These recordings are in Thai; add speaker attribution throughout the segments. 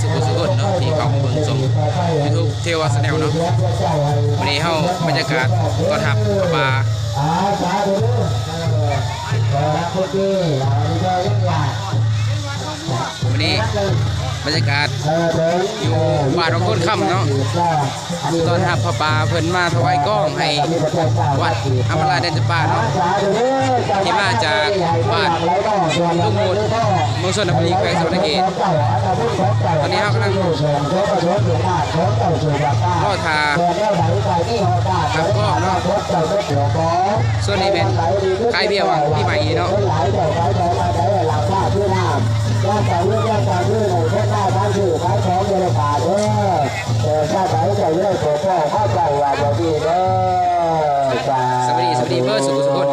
Speaker 1: สุขสุขเนาะที่เขาเบิ่งชมยูทูบเทวาสแนลเนาะวันนี้เฮาบรรยากาศตอนทับพระบา
Speaker 2: อา
Speaker 1: วันนี้ บรรยากาศ
Speaker 2: อ
Speaker 1: ยู่บ้านของคนค่ำเนาะตอนทับพระบาเพิ่นมาถวายกล้องให้วัดอำมาลาเดนจำปาเนาะที่มาจากบ้านลูกหมุดมืองชนบุรีแขวงสวรรณเขตตอนนี้เรากำลังรอทาทำกล้องเนาะส่วนนี้เป็นคลายเบี้ยวพี่ใหม่เนาะ
Speaker 2: ย่างแต่เรื่องย่างแต่เรื่องไหนแค่หน้าบ้านชื่อบ้าช้องเยลขาเด้อเออถ้าไหนจะเรื่องโผล่ข้าใจว่าจะดีเด้อ
Speaker 1: สวัสดีสวัสดีเบอร์สุขสุข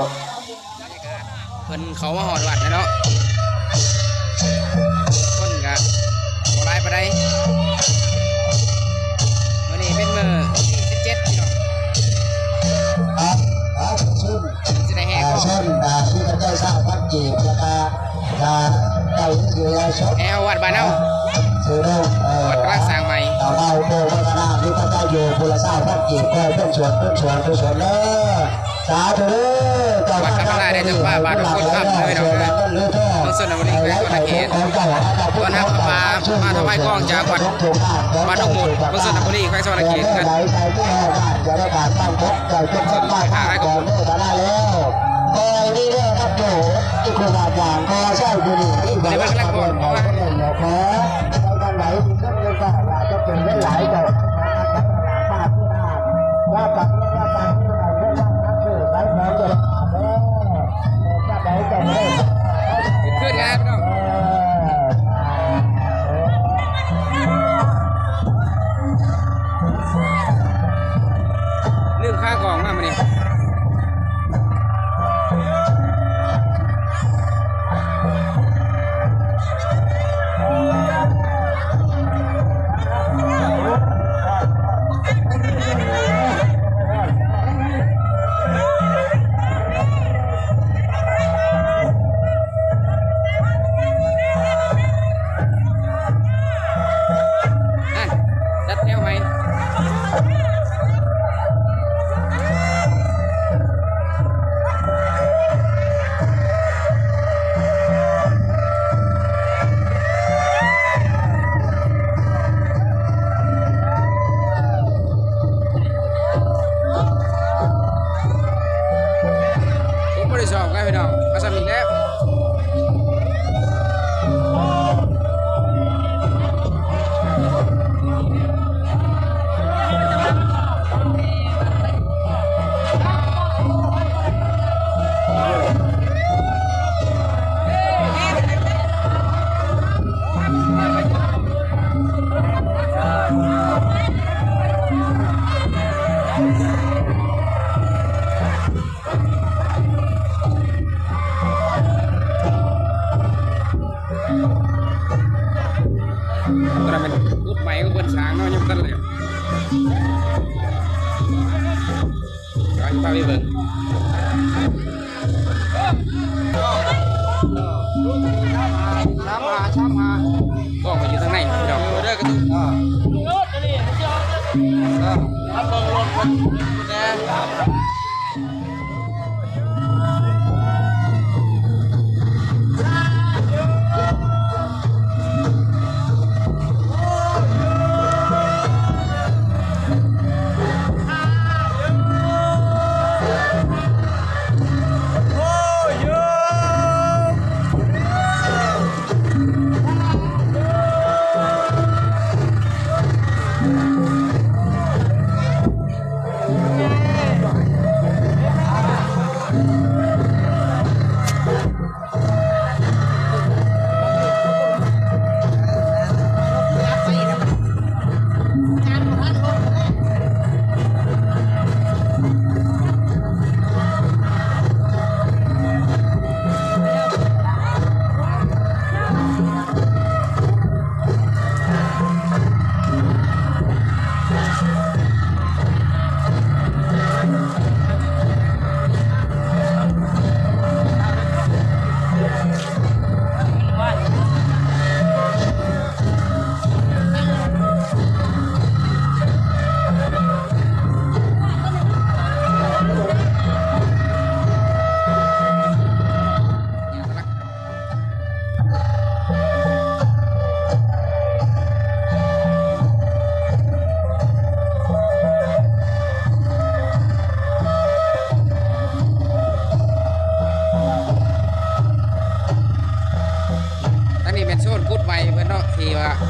Speaker 1: เพิ่นเขามาหอดวัดนะเนาะ ล้อง
Speaker 2: เช่นอ่าที่พระเจ้าทราบพักจีบนะครับอ่าเจ้าเรือชด
Speaker 1: แห่วัดบ้านเฮา
Speaker 2: คือเรื่องเอ่อ
Speaker 1: วัดกำลังสร้างใหม่
Speaker 2: เอาเอาโบวัฒนาที่พระเจ้าอยู่บุรษาพักจีบก็เป็นส่วนเป็นส่วนเป็นส่วนเด้อสาธุเด้อเจ้า
Speaker 1: วัดกำลังได้จังหวะบาทของคนครับเด้อพี่น้องเด้อเมืองชนบุรีแขวงสวรรณเขตตอนนั้นมามาถวายกล้องจากวัดวัดนกหมุดเมืองชนบุรีแขวงสวรรณเขตกัน
Speaker 2: ไหนใครที่แห่บ้านจะได้ผ่านบ้านพบใจเป็นต้นบ้านบ้านก่อน อีกครูบาอาจารย์ก็ใช่คือนี่ที่บอกว่าเป็นหมอเขาเป็นหมอขอไปทางไหน
Speaker 1: ตอนนั้นเป็นรูปใหม่ก็เบิ้ Thank you. Ako.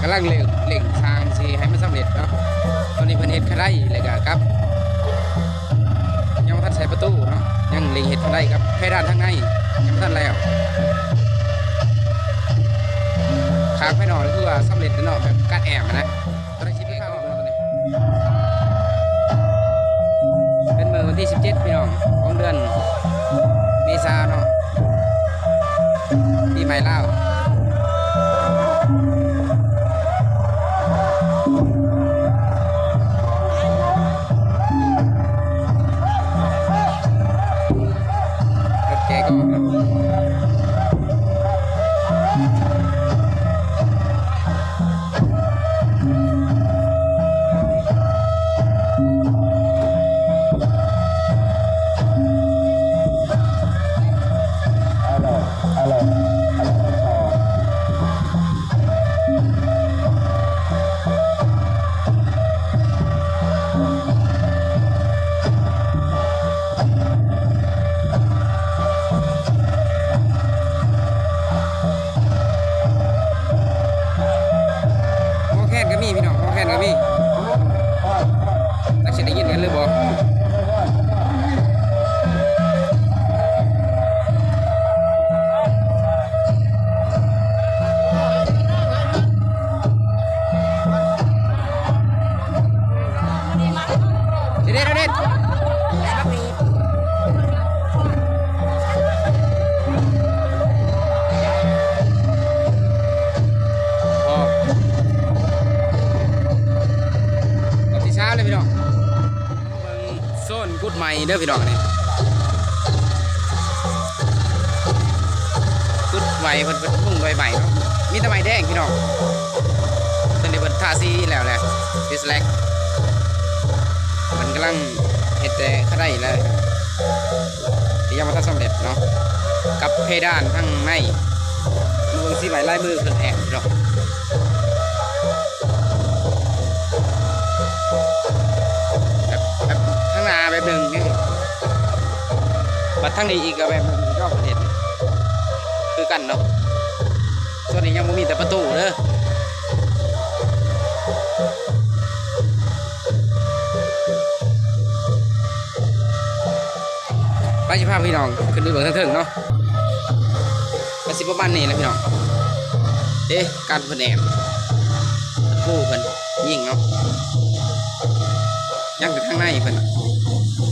Speaker 1: กำลังเล่งเล่งทางสิให้มันสำเร็จเนาะตอนนี้เพิ่นเฮ็ดคาได้เลยก็ครับยังบ่ทันใส่ประตูเนาะยังเล็งเฮ็ดคาได้ครับเพดานทางในยังบ่ทันแล้วขางภายนอนคือว่าสำเร็จเนาะแบบการแอมอะนะตอนนี้คิดเข้าเนาะตอนนี้เป็นมือวันที่ 17พี่น้องของเดือนเมษาเนาะปีใหม่
Speaker 2: เล่า
Speaker 1: กุดใหม่เด้อพี่น้องนี่กุดใหม่เพิ่นเพิ่นมุ่งใบใหม่เนาะมีแต่ใบแดงพี่น้องตอนนี้เพิ่นทาสีแล้วแหละดิสแลกมันกำลังเฮ็ดแต่ข้าได้เลยที่ยังบ่ทันสำเร็จเนาะกับเพดานข้างในมือสีใบลายมือเพิ่นแอบพี่น้อง บัดทั้งนี้อีกก็แบบหนึ่อประเทศคือกันเนาะส่วนนี้ยังไม่มีแต่ประตูเด้อไปสิพาพี่น้องขึ้นไปเบิ่งถิงเนาะก็สิประมาณนี้แหละพี่น้องเอ๊ะการเพิ่นแอบกู้เพิ่นยิงเนาะยังอยู่ข้างในเพิ่น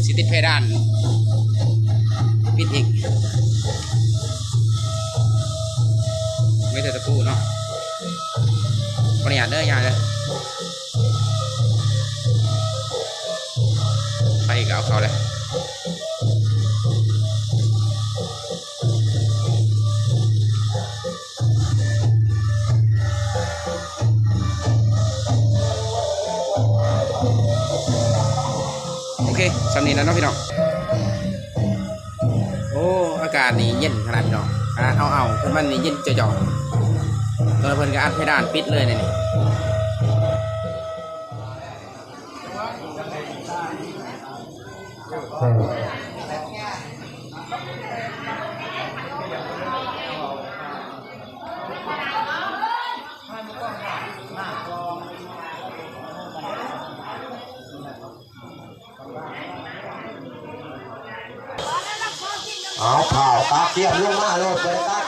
Speaker 1: สิติดเพดานิดอีก ไม่แต่ตะปูเนาะบริหารเด้อยายเลยไปอีกเอาเขาเลยโอเคสำนีแล้วเนาะพี่น้อง โอ้อากาศนี่เย็นขนาดพี่น้องขนาดเอาเอาๆคือมันนี่เย็นจ่อยๆตัวเพิ่นก็อัดเพดานปิดเลยนี่นี่
Speaker 2: เอาข่าวตาเทียมลงมาโลดเลยตาเทียมแล้ว